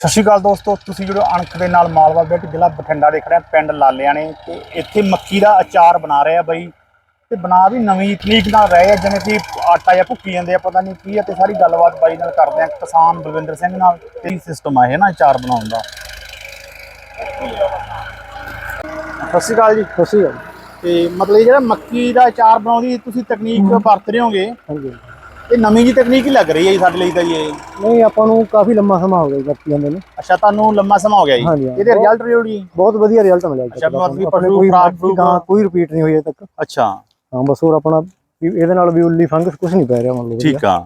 ਸਤਿ ਸ਼੍ਰੀ ਅਕਾਲ ਦੋਸਤੋ ਤੁਸੀਂ ਜਿਹੜੇ ਅਣਖ ਦੇ ਨਾਲ ਮਾਲਵਾ ਬੇਟ ਜ਼ਿਲ੍ਹਾ ਬਠਿੰਡਾ ਦੇਖ ਰਹੇ ਪਿੰਡ ਲਾਲਿਆਣੇ ਤੇ ਇੱਥੇ ਮੱਕੀ ਦਾ ਅਚਾਰ ਬਣਾ ਰਹੇ ਬਾਈ ਤੇ ਬਣਾ ਵੀ ਨਵੀਂ ਤਕਨੀਕ ਨਾਲ ਰਹੇ ਆ ਜਿਵੇਂ ਕਿ ਆਟਾ ਜਾਂ ਭੁੱਕੀ ਜਾਂਦੇ ਆ ਪਤਾ ਨਹੀਂ ਕੀ ਆ ਤੇ ਸਾਰੀ ਗੱਲਬਾਤ ਬਾਈ ਨਾਲ ਕਰਦੇ ਆ ਕਿਸਾਨ ਬਲਵਿੰਦਰ ਸਿੰਘ ਨਾਲ ਤੇ ਕੀ ਸਿਸਟਮ ਆ ਇਹ ਨਾ ਅਚਾਰ ਬਣਾਉਣ ਦਾ। ਸਤਿ ਸ਼੍ਰੀ ਅਕਾਲ ਜੀ। ਖੁਸ਼ੀ ਹੈ ਤੇ ਮਤਲਬ ਇਹ ਜਿਹੜਾ ਮੱਕੀ ਦਾ ਅਚਾਰ ਬਣਾਉਣ ਦੀ ਤੁਸੀਂ ਤਕਨੀਕ ਵਰਤ ਰਹੇ ਹੋਗੇ ਹਾਂਜੀ। ਇਹ ਨਵੀਂ ਜੀ ਤਕਨੀਕ ਹੀ ਲੱਗ ਰਹੀ ਹੈ ਜੀ ਸਾਡੇ ਲਈ ਤਾਂ ਜੀ ਇਹ। ਨਹੀਂ ਆਪਾਂ ਨੂੰ ਕਾਫੀ ਲੰਮਾ ਸਮਾਂ ਹੋ ਗਿਆ ਵਰਤੀ ਜਾਂਦੇ ਨੇ। ਅੱਛਾ ਤੁਹਾਨੂੰ ਲੰਮਾ ਸਮਾਂ ਹੋ ਗਿਆ ਜੀ। ਹਾਂ। ਇਹਦੇ ਰਿਜ਼ਲਟ ਰਿਓ ਜੀ। ਬਹੁਤ ਵਧੀਆ ਰਿਜ਼ਲਟ ਮਿਲਿਆ ਜੀ ਅੱਛਾ, ਮਤਲਬ ਕਿ ਆਪਣੇ ਪਸ਼ੂ ਕੋਈ ਖਰਾਬ ਮੱਕੀ ਗਾਂ ਕੋਈ ਰਿਪੀਟ ਨਹੀਂ ਹੋਈ ਅਜੇ ਤੱਕ। ਅੱਛਾ। ਹਾਂ ਬਸ ਹੋਰ ਆਪਣਾ ਵੀ ਇਹਦੇ ਨਾਲ ਵੀ ਉੱਲੀ ਫੰਗਸ ਕੁਝ ਨਹੀਂ ਪੈ ਰਿਹਾ ਮੰਨ ਲਓ ਠੀਕ ਆ।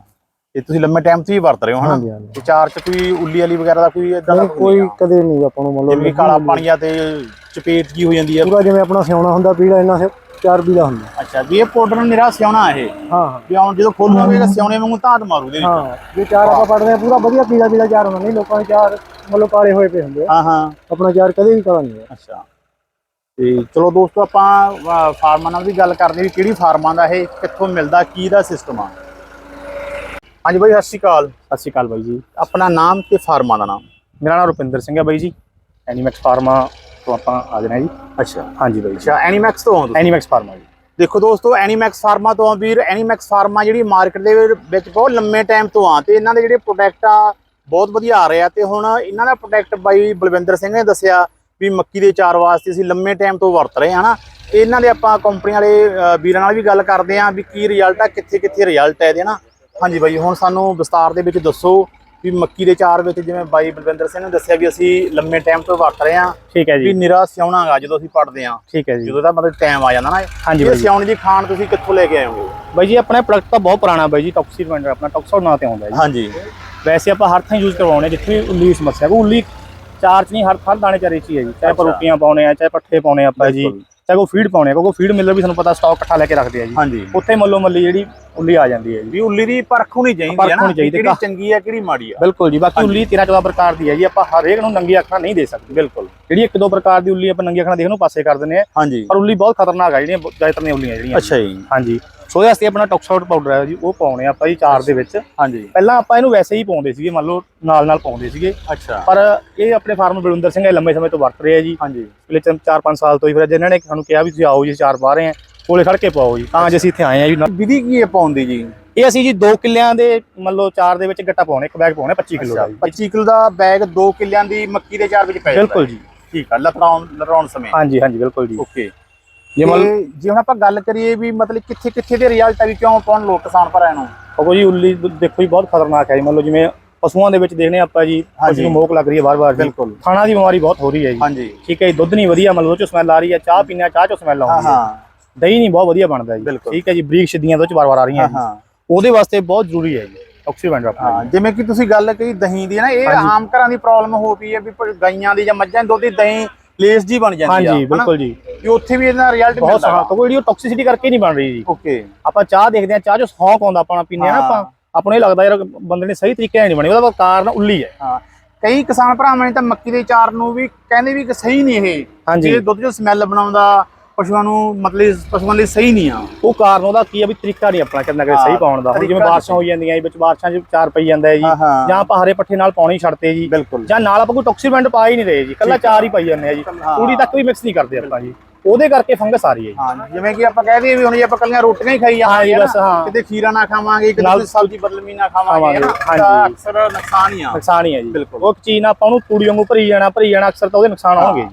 ਇਹ ਤੁਸੀਂ ਲੰਮੇ ਟਾਈਮ ਤੋਂ ਹੀ ਵਰਤ ਰਹੇ ਹੋ ਹਨਾ? ਹਾਂਜੀ ਹਾਂਜੀ। ਤੇ ਚਾਰ ਚ ਕੋਈ ਉੱਲੀ ਵਾਲੀ ਵਗੈਰਾ ਦਾ ਕੋਈ ਇਦਾਂ ਦਾ ਨਹੀਂ, ਕੋਈ ਕਦੇ ਨਹੀਂ ਆਪਾਂ ਨੂੰ ਮੰਨ ਜਿਵੇਂ ਲਓ ਕਾਲਾ ਪਾਣੀਆ ਤੇ ਚਪੇਟ ਜੀ ਹੋ ਜਾਂਦੀ ਹੈ ਪੂਰਾ ਜਿਵੇਂ ਆਪਣਾ ਸਿਆਉਣਾ ਹੁੰਦਾ ਪੀਲਾ ਇੰਨਾ ਸੇ ਚਾਰ ਪੀਲਾ ਹੁੰਦਾ। ਅੱਛਾ ਵੀ ਇਹ ਪਾਊਡਰ ਨਿਰਾ ਸਿਆਉਣਾ ਇਹ? ਹਾਂ ਹਾਂ। ਵੀ ਹੁਣ ਜਦੋਂ ਖੋਲੂਗੇ ਤਾਂ ਸਿਆਉਣੇ ਵਾਂਗੂ ਧਾਤ ਮਾਰੂ ਦੇ ਵਿੱਚ। ਹਾਂ ਜੇ ਚਾਰ ਆਪਾਂ ਪੜਦੇ ਆ ਪੂਰਾ ਵਧੀਆ ਪੀਲਾ ਪੀਲਾ ਚਾਰ ਹੁੰਦਾ। ਨਹੀਂ ਲੋਕਾਂ ਦੇ ਚਾਰ ਮੰਨ ਲਓ ਕਾਲੇ ਹੋਏ ਪਏ ਹੁੰਦੇ ਆ। ਹਾਂ ਹਾਂ। ਆਪਣਾ ਚਾਰ ਕਦੇ ਵੀ ਕਾਲਾ ਨਹੀਂ ਹੈ ਅੱਛਾ। ਤੇ ਚਲੋ ਦੋਸਤੋ ਆਪਾਂ ਫਾਰਮਾਂ ਨਾਲ ਵੀ ਗੱਲ ਕਰਦੇ ਵੀ ਕਿਹੜੀ ਫਾਰਮਾਂ ਦਾ ਇਹ ਕਿੱਥੋਂ ਮਿਲਦਾ ਕੀ ਦਾ ਸਿਸਟਮ ਆ? ਹਾਂਜੀ ਬਾਈ ਸਤਿ ਸ਼੍ਰੀ ਅਕਾਲ। ਸਤਿ ਸ਼੍ਰੀ ਅਕਾਲ ਬਾਈ ਜੀ। ਆਪਣਾ ਨਾਮ ਤੇ ਫਾਰਮਾਂ ਦਾ ਨਾਮ। ਮੇਰਾ ਨਾਮ ਰੁਪਿੰਦਰ ਸਿੰਘ ਹੈ ਬਾਈ ਜੀ। ਐਨੀਮੈਕਸ ਫਾਰਮਾ ਤੋਂ ਆਪਾਂ ਆ ਜਾਣਾ ਜੀ। ਅੱਛਾ ਹਾਂਜੀ ਬਾਈ ਅੱਛਾ ਐਨੀਮੈਕਸ ਤੋਂ ਤੁਸੀਂ। ਐਨੀਮੈਕਸ ਫਾਰਮਾ ਜੀ। ਦੇਖੋ ਦੋਸਤੋ ਐਨੀਮੈਕਸ ਫਾਰਮਾ ਤੋਂ ਆ ਵੀਰ। ਐਨੀਮੈਕਸ ਫਾਰਮਾ ਜਿਹੜੀ ਮਾਰਕੀਟ ਦੇ ਵਿੱਚ ਬਹੁਤ ਲੰਮੇ ਟਾਈਮ ਤੋਂ ਆ ਤੇ ਇਹਨਾਂ ਦੇ ਜਿਹੜੇ ਪ੍ਰੋਡਕਟ ਆ ਬਹੁਤ ਵਧੀਆ ਆ ਰਹੇ ਆ ਤੇ ਹੁਣ ਇਹਨਾਂ ਦਾ ਪ੍ਰੋਡਕਟ ਬਾਈ ਬਲਵਿੰਦਰ ਸਿੰਘ ਨੇ ਦੱਸਿਆ ਵੀ ਮੱਕੀ ਦੇ ਚਾਰ ਵਾਸਤੇ ਅਸੀਂ ਲੰਮੇ ਟਾਈਮ ਤੋਂ ਵਰਤ ਰਹੇ ਹਾਂ ਤੇ ਇਹਨਾਂ ਦੇ ਆਪਾਂ ਕੰਪਨੀ ਵਾਲੇ ਵੀਰਾਂ ਨਾਲ ਵੀ ਗੱਲ ਕਰਦੇ ਆ ਵੀ ਕੀ ਰਿਜ਼ਲਟ ਆ ਕਿੱਥੇ ਕਿੱਥੇ ਰਿਜ਼ਲਟ ਹੈ ਇਹਦੇ ਨਾ ਹਾਂਜੀ ਬਾਈ ਹੁਣ ਸਾਨੂੰ ਵਿਸਤਾਰ ਦੇ ਵਿੱਚ ਦੱਸੋ ਵੀ ਮੱਕੀ ਦੇ ਚਾਰ ਵਿੱਚ ਜਿਵੇਂ ਬਾਈ ਬਲਵਿੰਦਰ ਸਿੰਘ ਨੇ ਦੱਸਿਆ ਵੀ ਅਸੀਂ ਲੰਮੇ ਟਾਈਮ ਤੋਂ ਵਰਤ ਰਹੇ ਹਾਂ ਠੀਕ ਹੈ ਵੀ ਜੀ ਨਿਰਾ ਸਿਆਉਣਾਗਾ ਜਦੋਂ ਅਸੀਂ ਪੜਦੇ ਹਾਂ। ਠੀਕ ਹੈ ਜੀ। ਜਦੋਂ ਦਾ ਮਤਲਬ ਟਾਈਮ ਆ ਜਾਂਦਾ ਨਾ ਹਾਂਜੀ ਇਹ ਬਾਈ। ਜੀ। ਖਾਣ ਤੁਸੀਂ ਕਿੱਥੋਂ ਲੈ ਕੇ ਆਏ ਹੋਗੇ? ਬਾਈ ਜੀ ਆਪਣਾ ਪ੍ਰੋਡਕਟ ਤਾਂ ਬਹੁਤ ਪੁਰਾਣਾ ਬਾਈ ਜੀ ਟੌਕਸਿਡ ਵੈਂਡਰ ਆਪਣਾ ਟੌਕਸਾਈਡ ਨਾਂ ਤੇ ਆਉਂਦਾ ਜੀ। ਹਾਂਜੀ। ਵੈਸੇ ਆਪਾਂ ਹਰ ਥਾਂ ਯੂਜ਼ ਕਰਵਾਉਣੇ ਜਿੱਥੇ ਵੀ ਉੱਲੀ ਦੀ ਸਮੱਸਿਆ ਕੋ ਉੱਲੀ ਚਾਰ ਚ ਨਹੀਂ ਹਰ ਹਰ ਦਾਣੇ ਚਾਰੇ ਚ ਹੀ ਹੈ ਜੀ। ਚਾਹੇ ਆਪਾਂ। ਰੋਟੀਆਂ ਪਾਉਣੇ ਆ ਚਾਹੇ ਪੱਠੇ ਪਾਉਣੇ ਆਪਾਂ ਜੀ। ਚਾਹੇ ਕੋ ਫੀਡ ਪਾਉਣੇ ਆ ਕਿਉਂਕਿ ਫੀਡ ਮਿਲਰ ਵੀ ਤੁਹਾਨੂੰ ਪਤਾ ਸਟਾਕ ਇਕੱਠਾ ਲੈ ਕੇ ਰੱਖਦੇ ਆ ਜੀ। ਹਾਂਜੀ। ਉੱਥੇ ਮੱਲੋ ਮੱਲੀ ਜਿਹੜੀ ਉੱਲੀ ਆ ਜਾਂਦੀ ਹੈ ਜੀ। ਵੀ ਉੱਲੀ ਦੀ ਪਰਖ ਹੋਣੀ ਚਾਹੀਦੀ ਹੈ ਨਾ ਕਿਹੜੀ ਚੰਗੀ ਹੈ ਕਿਹੜੀ ਮਾੜੀ ਆ। ਬਿਲਕੁਲ ਜੀ ਬਾਕੀ ਉੱਲੀ 13 14 ਪ੍ਰਕਾਰ ਦੀ ਹੈ ਜੀ ਆਪਾਂ ਹਰੇਕ ਨੂੰ ਨੰਗੀ ਅੱਖਾਂ ਨਹੀਂ ਦੇ ਸਕਦੇ। ਬਿਲਕੁਲ। ਜਿਹੜੀ ਇੱਕ ਦੋ ਪ੍ਰਕਾਰ ਦੀ ਉੱਲੀ ਆਪਾਂ ਨੰਗੀ ਅੱਖਾਂ ਦੇਖਣ ਨੂੰ ਪਾਸੇ ਕਰ ਦਿੰਦੇ ਆ। ਹਾਂਜੀ। ਪਰ ਉੱਲੀ ਬਹੁਤ ਖਤਰਨਾਕ ਹੈ ਜਿਹੜੀਆਂ ਜ਼ਿਆਦਾਤਰ ਨੇ ਉੱਲੀਆਂ ਜਿਹੜੀਆਂ। ਅੱਛਾ ਜੀ। ਹਾਂਜੀ। ਸੋ ਉਹਦੇ ਵਾਸਤੇ ਆਪਣਾ ਟੌਕਸਾਈਡ ਪਾਊਡਰ ਹੈ ਜੀ ਉਹ ਪਾਉਣੇ ਆਪਾਂ ਜੀ ਚਾਰ ਦੇ ਵਿੱਚ। ਹਾਂਜੀ। ਪਹਿਲਾਂ ਆਪਾਂ ਇਹਨੂੰ ਵੈਸੇ ਹੀ ਪਾਉਂਦੇ ਸੀਗੇ ਮੰਨ ਲਓ ਨਾਲ ਨਾਲ ਪਾਉਂਦੇ ਸੀਗੇ। ਅੱਛਾ। ਪਰ ਇਹ ਆਪਣੇ ਫਾਰਮ ਬਲਵਿੰਦਰ ਸਿੰਘ ਇਹ ਲੰਮੇ ਸਮੇਂ ਤੋਂ ਵਰਤ ਰਹੇ ਆ ਜੀ। ਹਾਂਜੀ। ਪਿਛਲੇ 4-5 ਸਾਲ ਤੋਂ ਹੀ ਫਿਰ ਜਿਨ੍ਹਾਂ ਨੇ ਸਾਨੂੰ ਕਿਹਾ ਵੀ ਤੁਸੀਂ ਆਓ ਜੀ ਚਾਰ ਰਹੇ ਆ ਕੋਲੇ ਖੜ ਕੇ ਪਾਓ ਜੀ ਤਾਂ ਅੱਜ ਅਸੀਂ ਇੱਥੇ ਆਏ ਆ ਜੀ। ਵਿਧੀ ਕੀ ਹੈ ਪਾਉਣ ਦੀ ਜੀ? ਇਹ ਅਸੀਂ ਜੀ 2 ਕਿੱਲਿਆਂ ਦੇ ਮੰਨ ਲਓ ਚਾਰ ਦੇ ਵਿੱਚ ਗੱਟਾ ਪਾਉਣੇ ਇੱਕ ਬੈਗ ਪਾਉਣੇ 25 ਕਿਲੋ ਦਾ ਜੀ। 25 ਕਿਲੋ ਦਾ ਬੈਗ 2 ਕਿੱਲਿਆਂ ਦੀ ਮੱਕੀ ਦੇ ਚਾਰ ਵਿੱਚ ਪੈ ਜਾਂਦਾ ਬਿਲਕੁਲ ਜੀ। ਠੀਕ ਆ ਲਤਰਾਉਣ ਲਤਰਾਉਣ ਸਮੇਂ। ਹਾਂਜੀ ਹਾਂਜੀ ਬਿਲਕੁਲ ਜੀ। ਓਕੇ। ਜੇ ਮੰਨ ਤੇ ਜੇ ਹੁਣ ਆਪਾਂ ਗੱਲ ਕਰੀਏ ਵੀ ਮਤਲਬ ਕਿੱਥੇ ਕਿੱਥੇ ਦੇ ਰਿਜ਼ਲਟ ਆ ਵੀ ਕਿਉਂ ਪਾਉਣ ਲੋਕ ਕਿਸਾਨ ਭਰਾ ਨੂੰ ਲਓ ਜੀ ਉੱਲੀ ਦੇਖੋ ਜੀ ਬਹੁਤ ਖਤਰਨਾਕ ਹੈ ਜੀ। ਮੰਨ ਲਓ ਜਿਵੇਂ ਪਸ਼ੂਆਂ ਦੇ ਵਿੱਚ ਦੇਖਨੇ ਆਪਾਂ ਜੀ। ਪਸ਼ੂ ਨੂੰ ਮੋਕ ਲੱਗ ਰਹੀ ਹੈ ਵਾਰ-ਵਾਰ ਬਿਲਕੁਲ। ਖਾਣਾ ਦੀ ਬਿਮਾਰੀ ਬਹੁਤ ਹੋ ਰਹੀ ਹੈ ਜੀ। ਹਾਂਜੀ। ਠੀਕ ਹੈ ਜੀ ਦੁੱਧ ਨਹੀਂ ਵਧੀਆ ਮੰਨ ਲਓ ਉਹ ਚੋਂ ਸਮੈਲ ਆ ਰਹੀ ਹੈ ਚਾਹ ਪੀਣਾ ਚਾਹ ਚੋਂ ਸਮੈਲ ਆਉਂਦੀ ਹੈ। ਹਾਂ ਦਹੀਂ ਨਹੀਂ ਬਹੁਤ ਵਧੀਆ ਬਣਦਾ ਜੀ। ਠੀਕ ਹੈ ਜੀ ਬਰੀਕ ਛਿੱਦੀਆਂ ਦੁੱਧ ਚ ਵਾਰ-ਵਾਰ ਆ ਰਹੀਆਂ ਹਾਂ ਉਹਦੇ ਵਾਸਤੇ ਬਹੁਤ ਜ਼ਰੂਰੀ ਹੈ ਜੀ ਆਕਸੀਵੈਂਡਰ ਆਪਣਾ ਹਾਂ ਜਿਵੇਂ ਕਿ ਤੁਸੀਂ ਗੱਲ ਕਹੀ ਦਹੀਂ ਦੀ ਨਾ ਇਹ। ਆਮ ਘਰਾਂ ਦੀ ਪ੍ਰੋਬਲਮ ਹੋ ਪਈ ਹੈ ਵੀ ਗਾਈਆਂ ਦੀ ਜਾਂ ਮੱਝਾਂ ਦੀ ਦੁੱਧ ਦੀ ਦਹੀਂ ਲੇਸ ਜੀ ਬਣ ਜਾਂਦੀ ਆ। ਹਾਂਜੀ ਬਿਲਕੁਲ ਜੀ। ਵੀ ਉੱਥੇ ਵੀ ਇਹਦਾ ਰਿਜ਼ਲਟ ਬਹੁਤ ਮਿਲਦਾ। ਸਾਰਾ ਕਿਉਂਕਿ ਜਿਹੜੀ ਟੌਕਸਿਸਿਟੀ ਕਰਕੇ ਨਹੀਂ ਬਣ ਰਹੀ ਜੀ। ਓਕੇ। ਆਪਾਂ ਚਾਹ ਦੇਖਦੇ ਆ ਚਾਹ ਜੋ ਸੌਂਕ ਆਉਂਦਾ ਆਪਾਂ ਪੀਂਦੇ ਆ ਨਾ। ਆਪਾਂ। ਆਪਾਂ ਨੂੰ ਲੱਗਦਾ ਯਾਰ ਬੰਦੇ ਨੇ ਸਹੀ ਤਰੀਕੇ ਨਾਲ ਨਹੀਂ ਬਣੀ ਉਹਦਾ ਕਾਰਨ ਉੱਲੀ ਹੈ। ਹਾਂ। ਕਈ ਕਿਸਾਨ ਭਰਾਵਾਂ ਨੇ ਤਾਂ ਮੱਕੀ ਦੇ ਚਾਰ ਨੂੰ ਵੀ ਕਹਿੰਦੇ ਵੀ ਕਿ ਸਹੀ ਨਹੀਂ ਇਹ। ਹਾਂਜੀ। ਜੇ ਦੁੱਧ ਚੋਂ ਸਮੈਲ ਬਣਾਉਂਦਾ ਪਸ਼ੂਆਂ ਨੂੰ ਮਤਲਬ ਪਸ਼ੂਆਂ ਲਈ ਸਹੀ ਨਹੀਂ ਆ। ਉਹ ਕਾਰਨ ਉਹਦਾ ਕੀ ਆ ਵੀ ਤਰੀਕਾ ਨਹੀਂ ਆਪਣਾ ਕਿੰਨਾ ਕਿ ਹਾਂ, ਸਹੀ ਪਾਉਣ ਦਾ। ਜਿਵੇਂ ਬਾਰਿਸ਼ਾਂ ਹੋਈ ਜਾਂਦੀਆਂ ਜੀ ਵਿੱਚ ਬਾਰਿਸ਼ਾਂ 'ਚ ਚਾਰ ਪਈ ਜਾਂਦਾ ਹੈ ਜੀ ਹਾਂ, ਹਾਂ। ਜਾਂ ਆਪਾਂ ਹਰੇ ਪੱਠੇ ਨਾਲ ਪਾਉਣੀ ਛੱਡਤੇ ਜੀ ਜਾਂ ਨਾਲ ਆਪਾਂ ਕੋਈ ਟੌਕਸੀਵੈਂਟ ਪਾ ਹੀ ਨਹੀਂ ਰਹੇ ਜੀ ਕੱਲਾ ਆ। ਚਾਰ ਹੀ ਪਾਈ ਜਾਂਦੇ ਆ ਜੀ। ਹਾਂ। ਤੂੜੀ ਤੱਕ ਵੀ ਮਿਕਸ ਨਹੀਂ ਕਰਦੇ ਆਪਾਂ ਜੀ। ਉਹਦੇ ਕਰਕੇ ਫੰਗਸ ਆ ਰਹੀ ਹੈ ਜੀ। ਹਾਂ ਜਿਵੇਂ ਕਿ ਆਪਾਂ ਕਹਿ ਦਈਏ ਵੀ ਹੁਣ ਜੇ ਆਪਾਂ ਕੱਲੀਆਂ ਰੋਟੀਆਂ ਹੀ ਖਾਈ ਹਾਂ ਜੀ, ਜਾਵਾਂਗੇ ਬਸ, ਹਾਂ। ਕਿਤੇ ਖੀਰਾ ਨਾ ਖਾਵਾਂਗੇ ਕਿਤੇ ਸਬਜ਼ੀ ਬਦਲਮੀ ਨਾ ਖਾਵਾਂਗੇ ਹੈ ਨਾ ਅਕਸਰ ਨੁਕਸਾਨ ਹੀ ਆ। ਨੁਕਸਾਨ ਹੀ ਹੈ ਜੀ। ਬਿਲਕੁਲ। ਉਹ ਚੀਜ਼ ਨਾਲ ਆਪਾਂ ਉਹਨੂੰ ਤੂੜੀ ਵਾਂਗੂ ਭਰੀ ਜਾਣਾ ਭਰੀ ਜਾਣਾ ਅਕਸਰ ਤਾਂ ਉਹਦੇ ਨੁਕਸਾਨ ਹੋਣਗੇ ਜੀ।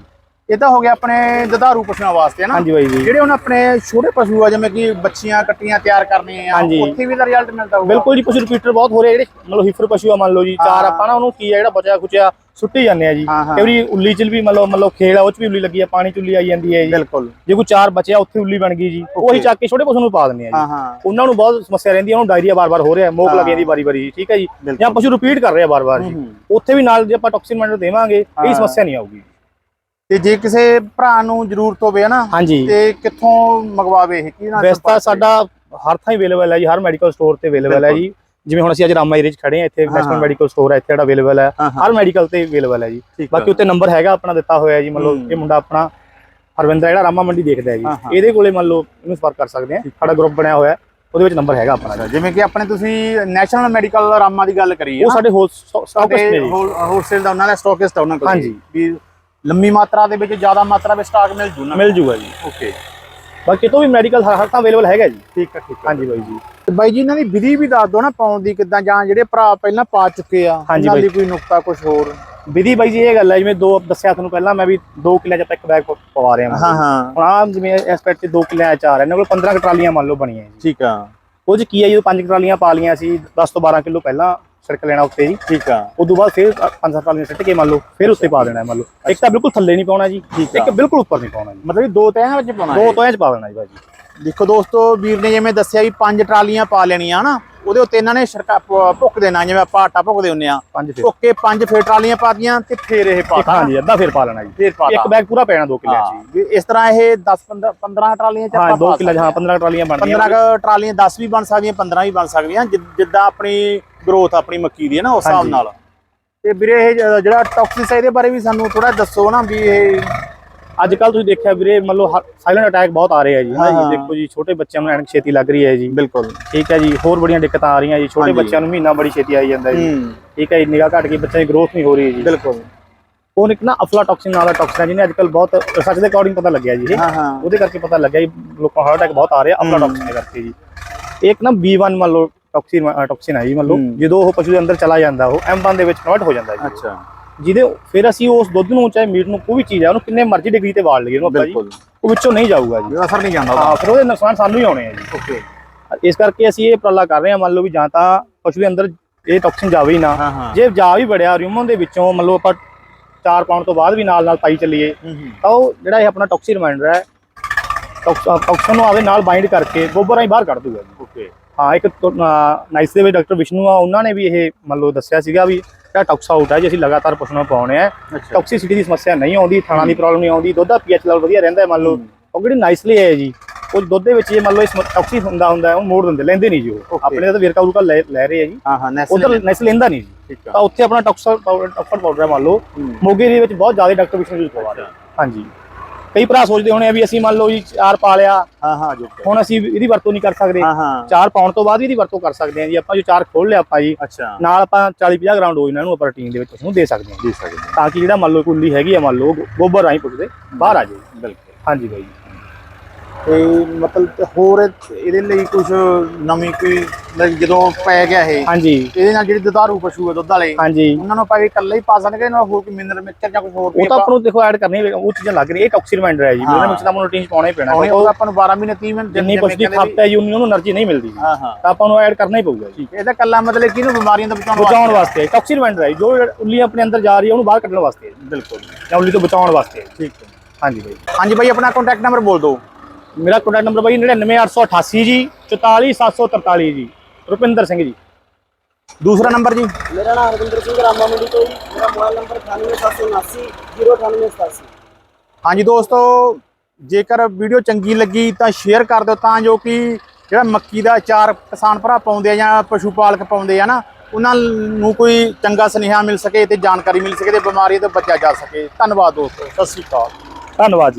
ਇਹ ਤਾਂ ਹੋ ਗਿਆ ਆਪਣੇ ਦੁਧਾਰੂ ਪਸ਼ੂਆਂ ਵਾਸਤੇ ਹੈ ਨਾ ਹਾਂਜੀ ਬਾਈ ਜੀ ਜਿਹੜੇ ਹੁਣ ਆਪਣੇ ਛੋਟੇ ਪਸ਼ੂ ਆ ਜਿਵੇਂ ਕਿ ਬੱਚੀਆਂ ਕੱਟੀਆਂ ਤਿਆਰ ਕਰਨੀਆਂ ਆ। ਉੱਥੇ ਵੀ ਦਾ ਰਿਜ਼ਲਟ ਮਿਲਦਾ ਹੋਊਗਾ ਬਿਲਕੁਲ ਜੀ ਪਸ਼ੂ ਰਿਪੀਟਰ ਬਹੁਤ ਹੋ ਰਹੇ ਜਿਹੜੇ ਮਤਲਬ ਹਿਫਰ ਪਸ਼ੂ ਆ ਮੰਨ ਲਓ ਜੀ ਚਾਰ। ਆਪਾਂ ਨਾ ਉਹਨੂੰ ਕੀ ਆ ਜਿਹੜਾ ਬਚਿਆ ਖੁਚਿਆ ਸੁੱਟੀ ਜਾਂਦੇ ਆ ਜੀ। ਕਈ ਵਾਰੀ ਉੱਲੀ ਚ ਵੀ ਮੰਨ ਲਓ ਮੰਨ ਲਓ ਖੇਲ ਆ ਉਹ ਚ ਵੀ ਉੱਲੀ ਲੱਗੀ ਆ ਪਾਣੀ ਚ ਉੱਲੀ ਆਈ ਜਾਂਦੀ ਹੈ ਜੀ ਬਿਲਕੁਲ ਜੇ ਕੋਈ ਚਾਰ ਬਚਿਆ ਉੱਥੇ ਉੱਲੀ ਬਣ ਗਈ ਜੀ ਉਹੀ ਚੱਕ ਕੇ ਛੋਟੇ ਪਸ਼ੂ ਨੂੰ ਪਾ ਦਿੰਦੇ ਆ ਜੀ ਉਹਨਾਂ ਨੂੰ ਬਹੁਤ ਸਮੱਸਿਆ ਰਹਿੰਦੀ ਹੈ ਉਹਨੂੰ ਡਾਇਰੀਆ ਵਾਰ-ਵਾਰ ਹੋ ਰਿਹਾ ਮੋਕ। ਲੱਗ ਜਾਂਦੀ ਵਾਰੀ-ਵਾਰੀ ਠੀਕ ਹੈ ਜੀ। ਜਾਂ ਪਸ਼ੂ ਰਿਪੀਟ ਕਰ ਰਿਹਾ ਵਾਰ-ਵਾਰ ਜੀ। ਉੱਥੇ ਵੀ ਨਾਲ ਜੇ ਆਪਾਂ ਟੌਕਸਿਨ ਮੈਂਟਰ ਦੇਵਾਂਗੇ। ਇਹ ਸਮੱਸਿਆ ਨਹੀਂ ਆਊਗੀ ਤੇ ਜੇ ਕਿਸੇ ਭਰਾ ਨੂੰ ਜ਼ਰੂਰਤ ਹੋਵੇ ਨਾ ਹਾਂਜੀ। ਤੇ ਕਿੱਥੋਂ ਮੰਗਵਾਵੇ ਇਹ? ਕੀ ਨਾਲ ਵੈਸੇ ਤਾਂ ਸਾਡਾ ਹਰ ਥਾਂ ਅਵੇਲੇਬਲ ਹੈ ਜੀ ਹਰ ਮੈਡੀਕਲ ਸਟੋਰ ਤੇ ਅਵੇਲੇਬਲ ਹੈ ਜੀ। ਜਿਵੇਂ ਹੁਣ ਅਸੀਂ ਅੱਜ ਰਾਮਾ ਏਰੀਆ 'ਚ ਖੜੇ ਆ ਇੱਥੇ ਹਾਂ, ਨੈਸ਼ਨਲ ਹਾਂ। ਮੈਡੀਕਲ ਸਟੋਰ ਹੈ ਇੱਥੇ ਜਿਹੜਾ ਅਵੇਲੇਬਲ ਹੈ। ਹਾਂ, ਹਾਂ। ਹਰ ਮੈਡੀਕਲ ਤੇ ਅਵੇਲੇਬਲ ਹੈ ਜੀ। ਬਾਕੀ ਉੱਤੇ ਨੰਬਰ ਹੈਗਾ ਆਪਣਾ ਦਿੱਤਾ ਹੋਇਆ ਜੀ ਹੂੰ। ਇਹ ਮੁੰਡਾ ਆਪਣਾ ਹਰਵਿੰਦਰ ਜਿਹੜਾ ਰਾਮਾ ਮੰਡੀ ਦੇਖਦਾ ਹੈ ਜੀ। ਹਾਂ, ਹਾਂ। ਇਹਦੇ ਕੋਲੇ ਮੰਨ ਲਓ ਇਹਨੂੰ ਸੰਪਰਕ ਕਰ ਸਕਦੇ ਆ। ਸਾਡਾ ਗਰੁੱਪ ਬਣਿਆ ਹੋਇਆ ਹੈ ਉਹਦੇ ਵਿੱਚ ਨੰਬਰ ਹੈਗਾ ਆਪਣਾ। ਜਿਵੇਂ ਕਿ ਆਪਣੇ ਤੁਸੀਂ ਨੈਸ਼ਨਲ ਮੈਡੀਕਲ ਰਾਮਾ ਦੀ ਗੱਲ ਕਰੀ ਹੈ ਉਹ ਸਾਡੇ ਹੋਲ ਸਟਾਕ ਨੇ ਹੋਲਸੇਲ ਦਾ ਉਹਨਾਂ ਦਾ ਸਟਾਕਿਸਟ ਆ ਉਹਨਾਂ ਕੋਲ। ਹਾਂਜੀ। ਵੀ ਲੰਮੀ ਮਾਤਰਾ ਦੇ ਵਿੱਚ ਜ਼ਿਆਦਾ ਮਾਤਰਾ ਵਿੱਚ ਸਟਾਕ ਮਿਲ ਜੂ ਨਾ। ਮਿਲ ਜੂਗਾ ਜੀ। ਓਕੇ ਬਾਕੀ ਤੋਂ ਵੀ ਮੈਡੀਕਲ ਹਰ ਤਾਂ ਅਵੇਲੇਬਲ ਹੈਗਾ ਜੀ। ਠੀਕ ਹੈ ਠੀਕ ਹੈ ਹਾਂਜੀ ਬਾਈ ਜੀ। ਤੇ ਬਾਈ ਜੀ ਇਹਨਾਂ ਦੀ ਵਿਧੀ ਵੀ ਦੱਸ ਦਿਓ ਨਾ ਪਾਉਣ ਦੀ ਕਿੱਦਾਂ ਜਾਂ ਜਿਹੜੇ ਭਰਾ ਪਹਿਲਾਂ ਪਾ ਚੁੱਕੇ ਆ ਉਹਨਾਂ। ਲਈ ਕੋਈ ਨੁਕਤਾ ਕੁਝ ਹੋਰ? ਵਿਧੀ ਬਾਈ ਜੀ ਇਹ ਗੱਲ ਹੈ ਜਿਵੇਂ ਦੋ ਦੱਸਿਆ ਤੁਹਾਨੂੰ ਪਹਿਲਾਂ ਮੈਂ ਵੀ 2 ਕਿੱਲੇ ਚ ਇੱਕ ਬੈਗ ਪਵਾ ਰਿਹਾ ਹਾਂ ਹਾਂ। ਹੁਣ ਆਹ ਜਿਵੇਂ ਇਸ ਪੈਟ ਚ 2 ਕਿੱਲੇ ਚ ਆ ਰਿਹਾ ਇਹਨਾਂ ਕੋਲ 15 ਕੁ ਟਰਾਲੀਆਂ ਮੰਨ ਲਓ ਬਣੀਆਂ ਜੀ। ਠੀਕ ਆ। ਚ ਕੀ ਹੈ ਜਦੋਂ 5 ਟਰਾਲੀਆਂ ਪਾ ਲੀਆਂ ਸੀ 10 ਤੋਂ 12 ਕਿਲੋ ਪਹਿਲਾਂ। ਛਿੜਕ ਲੈਣਾ ਉੱਤੇ ਜੀ। ਠੀਕ ਆ। ਉਦੋਂ ਬਾਅਦ ਫਿਰ 5 ਟਰਾਲੀਆਂ ਸਿੱਟ ਕੇ ਮੰਨ ਲਓ ਫਿਰ ਉੱਤੇ ਪਾ ਦੇਣਾ ਮੰਨ ਲਓ। ਇੱਕ ਤਾਂ ਬਿਲਕੁਲ ਥੱਲੇ ਨਹੀਂ ਪਾਉਣਾ ਜੀ। ਇੱਕ ਬਿਲਕੁਲ ਉੱਪਰ ਨਹੀਂ ਪਾਉਣਾ ਜੀ। ਮਤਲਬ ਦੋ ਤਹਿਆਂ ਵਿੱਚ ਪਾਉਣਾ ਦੋ ਹੈ। ਤੋਆਂ ਚ ਪਾ ਦੇਣਾ ਜੀ ਬਾਜੀ ਦੇਖੋ ਦੋਸਤੋ ਵੀਰ ਨੇ ਜਿਵੇਂ ਦੱਸਿਆ ਵੀ ਪੰਜ ਟਰਾਲੀਆਂ ਪਾ ਲੈਣੀਆਂ ਨਾ ਉਹਦੇ ਉੱਤੇ ਇਹਨਾਂ ਨੇ ਛੜਕਾ ਭੁੱਕ ਦੇਣਾ ਜਿਵੇਂ ਆਪਾਂ ਆਟਾ ਭੁੱਕਦੇ ਹੁੰਨੇ ਆ ਪੰਜ ਫਿਰ। ਭੁੱਕ ਕੇ ਪੰਜ ਫੇਰ ਟਰਾਲੀਆਂ ਪਾਤੀਆਂ ਤੇ ਫੇਰ ਇਹ ਪਾਤਾ ਹਾਂ ਜੀ ਅੱਧਾ ਫਿਰ ਪਾ ਲੈਣਾ ਜੀ। ਫੇਰ ਪਾਤਾ ਇੱਕ ਬੈਗ ਪੂਰਾ ਪੈਣਾ 2 ਕਿੱਲਿਆਂ ਹਾਂ, ਵੀ ਇਸ ਤਰ੍ਹਾਂ ਇਹ 10 15 15 ਟਰਾਲੀਆਂ ਚ ਹਾਂ ਆਪਾਂ 2 ਪਾ ਕਿੱਲੇ ਹਾਂ 15 ਟਰਾਲੀਆਂ ਬਣਦੀਆਂ। 15 ਕੁ ਟਰਾਲੀਆਂ 10 ਵੀ ਬਣ ਸਕਦੀਆਂ 15 ਵੀ ਬਣ ਸਕਦੀਆਂ ਜਿ- ਜਿੱਦਾਂ ਆਪਣੀ ਗਰੋਥ ਆਪਣੀ ਮੱਕੀ ਦੀ ਹੈ ਨਾ ਉਸ ਹਿਸਾਬ ਹਾਂਜੀ। ਨਾਲ। ਤੇ ਵੀਰੇ ਇਹ ਜ- ਜਿਹੜਾ ਟੌਕਸਿਸ ਇਹਦੇ ਬਾਰੇ ਵੀ ਸਾਨੂੰ ਥੋੜਾ ਦੱਸੋ ਨਾ ਵੀ ਇਹ ਅੱਜ ਕੱਲ ਤੁਸੀਂ ਦੇਖਿਆ ਵੀਰੇ ਮੰਨ ਲਓ ਸਾਇਲੈਂਟ ਅਟੈਕ ਬਹੁਤ ਆ ਰਹੇ ਆ ਜੀ। ਹਾਂ। ਜੀ ਦੇਖੋ ਜੀ ਛੋਟੇ ਬੱਚਿਆਂ ਨੂੰ ਐਨਕ ਛੇਤੀ ਲੱਗ ਰਹੀ ਹੈ ਜੀ। ਬਿਲਕੁਲ। ਠੀਕ ਹੈ ਜੀ ਹੋਰ ਬੜੀਆਂ ਦਿੱਕਤਾਂ ਆ ਰਹੀਆਂ ਜੀ। ਛੋਟੇ। ਬੱਚਿਆਂ ਨੂੰ ਮਹੀਨਾ ਬੜੀ ਛੇਤੀ ਆਈ ਜਾਂਦਾ ਜੀ। ਠੀਕ ਹੈ ਨਿਗਾਹ ਘਟ ਗਈ ਬੱਚਿਆਂ ਦੀ ਗਰੋਥ ਨਹੀਂ ਹੋ ਰਹੀ ਜੀ। ਬਿਲਕੁਲ। ਉਹ ਇੱਕ ਨਾ ਅਫਲਾਟੌਕਸਿਨ ਨਾਂ ਦਾ ਟੌਕਸਿਨ ਹੈ ਜਿਹਨੇ ਅੱਜ ਕੱਲ ਬਹੁਤ ਰਿਸਰਚ ਦੇ ਅਕੋਰਡਿੰਗ ਪਤਾ ਲੱਗਿਆ ਜੀ। ਹਾਂ ਹਾਂ। ਉਹਦੇ ਕਰਕੇ ਪਤਾ ਲੱਗਿਆ ਜੀ ਲੋਕਾਂ ਹਾਰਟ ਅਟੈਕ ਬਹੁਤ ਆ ਰਿਹਾ ਅਫਲਾਟੌਕਸਿਨ ਦੇ ਕਰਕੇ ਜੀ। ਇੱਕ ਨਾ B1 ਮੰਨ ਲਓ ਟੌਕਸਿਨ ਟੌਕਸਿਨ ਹੈ ਜੀ ਮੰਨ ਲਓ। ਜਦੋਂ ਉਹ ਪਸ਼ੂ ਦੇ ਅੰਦਰ ਚਲਾ ਜਾਂਦਾ ਉਹ M1 ਦੇ ਵਿੱਚ ਕਨਵਰਟ ਹੋ ਜਾਂਦਾ ਜੀ। ਅੱਛਾ। ਜਿਹਦੇ ਫਿਰ ਅਸੀਂ ਉਸ ਦੁੱਧ ਨੂੰ ਚਾਹੇ ਮੀਟ ਨੂੰ ਕੋਈ ਵੀ ਚੀਜ਼ ਹੈ ਉਹਨੂੰ ਕਿੰਨੇ ਮਰਜ਼ੀ ਡਿਗਰੀ ਤੇ ਵਾਲ ਲਈਏ ਉਹਨੂੰ ਆਪਾਂ ਜੀ। ਬਿਲਕੁਲ ਉਹ ਵਿੱਚੋਂ ਨਹੀਂ ਜਾਊਗਾ ਜੀ। ਅਸਰ ਨਹੀਂ ਜਾਂਦਾ ਹਾਂ ਫਿਰ ਉਹਦੇ ਨੁਕਸਾਨ ਸਾਨੂੰ ਹੀ ਆਉਣੇ ਆ ਜੀ। ਓਕੇ। ਇਸ ਕਰਕੇ ਅਸੀਂ ਇਹ ਉਪਰਾਲਾ ਕਰ ਰਹੇ ਹਾਂ ਮੰਨ ਲਓ ਵੀ ਜਾਂ ਤਾਂ ਪਸ਼ੂ ਦੇ ਅੰਦਰ ਇਹ ਟੌਕਸਿਨ ਜਾਵੇ ਹੀ ਨਾ। ਹਾਂ ਜੇ ਜਾ ਵੀ ਵੜਿਆ ਰਿਊਮਨ ਦੇ ਵਿੱਚੋਂ ਮੰਨ ਲਓ ਆਪਾਂ ਚਾਰ ਪਾਉਣ ਤੋਂ ਬਾਅਦ ਵੀ ਨਾਲ ਨਾਲ ਪਾਈ ਚੱਲੀਏ ਹੂੰ ਹੂੰ। ਤਾਂ ਉਹ ਜਿਹੜਾ ਇਹ ਆਪਣਾ ਟੌਕਸਿਨ ਰਿਮਾਈਂਡਰ ਹੈ ਟੌਕਸਿਨ ਨੂੰ ਆਵੇ ਨਾਲ ਬਾਈਂਡ ਕਰਕੇ ਗੋਬਰ ਰਾਹੀਂ ਬਾਹਰ ਕੱਢ ਦੂਗਾ ਜੀ। ਓਕੇ। ਹਾਂ ਇੱਕ ਨਾਈਸ ਦੇ ਵਿੱਚ ਡਾਕਟਰ ਵਿਸ਼ਨੂੰ ਆ ਉਹਨਾਂ ਨੇ ਵੀ ਇਹ ਮੰਨ ਲਓ ਦੱਸਿਆ ਸੀਗਾ ਵੀ ਜਿਹੜਾ ਟੌਕਸ ਆਊਟ ਹੈ ਜੇ ਅਸੀਂ ਲਗਾਤਾਰ ਪਸ਼ੂ ਨੂੰ ਪਾਉਣੇ ਆ। ਟੌਕਸਿਸਿਟੀ ਦੀ ਸਮੱਸਿਆ ਨਹੀਂ ਆਉਂਦੀ ਥਾਣਾ ਦੀ ਪ੍ਰੋਬਲਮ ਨਹੀਂ ਆਉਂਦੀ ਦੁੱਧ ਦਾ ਪੀਐਚ ਲੈਵਲ ਵਧੀਆ ਰਹਿੰਦਾ ਹੈ ਮੰਨ ਲਓ। ਉਹ ਜਿਹੜੀ ਨਾਈਸਲੀ ਹੈ ਜੀ ਉਹ ਦੁੱਧ ਦੇ ਵਿੱਚ ਜੇ ਮੰਨ ਲਓ ਇਸ ਟੌਕਸਿਸ ਹੁੰਦਾ ਹੁੰਦਾ ਉਹ ਮੋੜ ਦਿੰਦੇ ਲੈਂਦੇ ਨਹੀਂ ਜੀ ਉਹ. ਆਪਣੇ ਤਾਂ ਵੇਰਕਾ ਉਰਕਾ ਲੈ ਲੈ ਰਹੇ ਆ ਜੀ। ਹਾਂ ਹਾਂ ਨੈਸਲ ਉਧਰ ਨਾਈਸ ਲੈਂਦਾ ਨਹੀਂ ਜੀ। ਤਾਂ ਉੱਥੇ ਆਪਣਾ ਟੌਕਸਲ ਪਾਊਡਰ ਟੌਕਸਲ ਪਾਊਡਰ ਮੰਨ ਲਓ। ਮੋਗੇ ਦੇ ਵਿੱਚ ਬਹੁਤ ਜ਼ਿਆਦਾ ਡਾਕਟਰ ਵਿਸ਼ਨੂੰ ਯੂਜ਼ ਕਰਵਾ ਰਹੇ। ਹਾਂਜੀ। ਕਈ ਭਰਾ ਸੋਚਦੇ ਹੋਣੇ ਆ ਵੀ ਅਸੀਂ ਮੰਨ ਲਓ ਜੀ ਚਾਰ ਪਾ ਲਿਆ। ਹਾਂ ਹਾਂ ਜੋ ਹੁਣ ਅਸੀਂ ਇਹਦੀ ਵਰਤੋਂ ਨਹੀਂ ਕਰ ਸਕਦੇ। ਹਾਂ ਹਾਂ। ਚਾਰ ਪਾਉਣ ਤੋਂ ਬਾਅਦ ਵੀ ਇਹਦੀ ਵਰਤੋਂ ਕਰ ਸਕਦੇ ਹਾਂ ਜੀ। ਆਪਾਂ ਜੋ ਚਾਰ ਖੋਲ ਲਿਆ ਆਪਾਂ ਜੀ ਅੱਛਾ। ਨਾਲ ਆਪਾਂ 40 50 ਗਰਾਉਂਡ ਹੋ ਇਹਨਾਂ ਨੂੰ ਆਪਾਂ ਰੂਟੀਨ ਦੇ ਵਿੱਚ ਉਸਨੂੰ ਦੇ ਸਕਦੇ ਹਾਂ ਦੇ ਸਕਦੇ ਤਾਂ ਕਿ ਜਿਹੜਾ ਮੰਨ ਲਓ ਕੁੱਲੀ ਹੈਗੀ ਆ ਮੰਨ ਲਓ ਗੋਬਰ ਰਾਹੀਂ ਪੁੱਟਦੇ ਬਾਹਰ ਆ ਜਾਏ। ਬਿਲਕੁਲ। ਹਾਂਜੀ ਬਾਈ ਤੇ ਮਤਲਬ ਹੋਰ ਇਹਦੇ ਲਈ ਕੁਝ ਨਵੀਂ ਕੋਈ ਜਦੋਂ ਪੈ ਗਿਆ ਇਹ ਹਾਂਜੀ। ਇਹਦੇ ਨਾਲ ਜਿਹੜੇ ਦੁਧਾਰੂ ਪਸ਼ੂ ਆ ਦੁੱਧ ਵਾਲੇ ਹਾਂਜੀ। ਉਹਨਾਂ ਨੂੰ ਆਪਾਂ ਵੀ ਇਕੱਲੇ ਹੀ ਪਾ ਸਕਦੇ ਨਾਲ ਹੋਰ ਕੋਈ ਮਿਨਰਲ ਮਿਕਸਚਰ ਜਾਂ ਕੁਝ ਹੋਰ ਉਹ ਤਾਂ ਆਪਾਂ ਨੂੰ ਦੇਖੋ ਐਡ ਕਰਨੀ ਹੈ ਉਹ ਚੀਜ਼ਾਂ ਲੱਗ ਰਹੀ ਇਹ ਟੌਕਸੀ ਰਿਮਾਈਂਡਰ ਹੈ ਜੀ। ਮਿਨਰਲ ਮਿਕਸਚਰ ਤਾਂ ਮੋਨੋਟਿਨ ਪਾਉਣਾ ਹੀ ਪੈਣਾ। ਉਹ ਆਪਾਂ ਨੂੰ 12 ਮਹੀਨੇ 30 ਮਹੀਨੇ ਜਿੰਨੀ ਕੁਝ ਦੀ ਖਪਤ ਹੈ ਜੀ ਉਹਨੂੰ એનર્ਜੀ ਨਹੀਂ ਮਿਲਦੀ ਹਾਂ ਹਾਂ। ਤਾਂ ਆਪਾਂ ਨੂੰ ਐਡ ਕਰਨਾ ਹੀ ਪਊਗਾ ਜੀ। ਇਹਦਾ ਕੱਲਾ ਮਤਲਬ ਕਿਹਨੂੰ ਬਿਮਾਰੀਆਂ ਤੋਂ ਬਚਾਉਣ ਬਚਾਉਣ ਵਾਸਤੇ ਟੌਕਸੀ ਰਿਮਾਈਂਡਰ ਹੈ ਜੋ। ਉੱਲੀ ਆਪਣੇ ਅੰਦਰ ਜਾ ਰਹੀ ਹੈ ਉਹਨੂੰ ਬਾਹਰ ਕੱਢਣ ਵਾਸਤੇ ਬਿਲਕੁਲ। ਜਾਂ ਉੱਲੀ ਤੋਂ ਬਚਾਉਣ ਵਾਸਤੇ ਠੀਕ ਹੈ। ਹਾਂਜੀ ਭਾਈ ਹਾਂਜੀ ਭਾਈ ਆਪਣਾ ਕੰਟੈਕਟ ਨੰਬਰ ਬੋਲ ਦਿਓ। ਮੇਰਾ ਕੰਟੈਕਟ ਨੰਬਰ ਭਾਈ 99888 ਜੀ 44743 ਜੀ। ਰੁਪਿੰਦਰ ਸਿੰਘ ਜੀ। ਦੂਸਰਾ ਨੰਬਰ ਜੀ। ਮੇਰਾ ਨਾਮ ਹਰਵਿੰਦਰ ਸਿੰਘ ਰਾਮਾ ਮੰਡੀ ਤੋਂ ਜੀ। ਮੇਰਾ ਮੋਬਾਈਲ ਨੰਬਰ 9877809887 ਹਾਂਜੀ ਦੋਸਤੋ ਜੇਕਰ ਵੀਡੀਓ ਚੰਗੀ ਲੱਗੀ ਤਾਂ ਸ਼ੇਅਰ ਕਰ ਦਿਓ ਤਾਂ ਜੋ ਕਿ ਜਿਹੜਾ ਮੱਕੀ ਦਾ ਅਚਾਰ ਕਿਸਾਨ ਭਰਾ ਪਾਉਂਦੇ ਆ ਜਾਂ ਪਸ਼ੂ ਪਾਲਕ ਪਾਉਂਦੇ ਆ ਨਾ ਉਹਨਾਂ ਨੂੰ ਕੋਈ ਚੰਗਾ ਸੁਨੇਹਾ ਮਿਲ ਸਕੇ ਤੇ ਜਾਣਕਾਰੀ ਮਿਲ ਸਕੇ ਤੇ ਬਿਮਾਰੀ ਤੋਂ ਬਚਿਆ ਜਾ ਸਕੇ। ਧੰਨਵਾਦ ਦੋਸਤੋ ਸਤਿ ਸ਼੍ਰੀ ਅਕਾਲ। ਧੰਨਵਾਦ ਜੀ।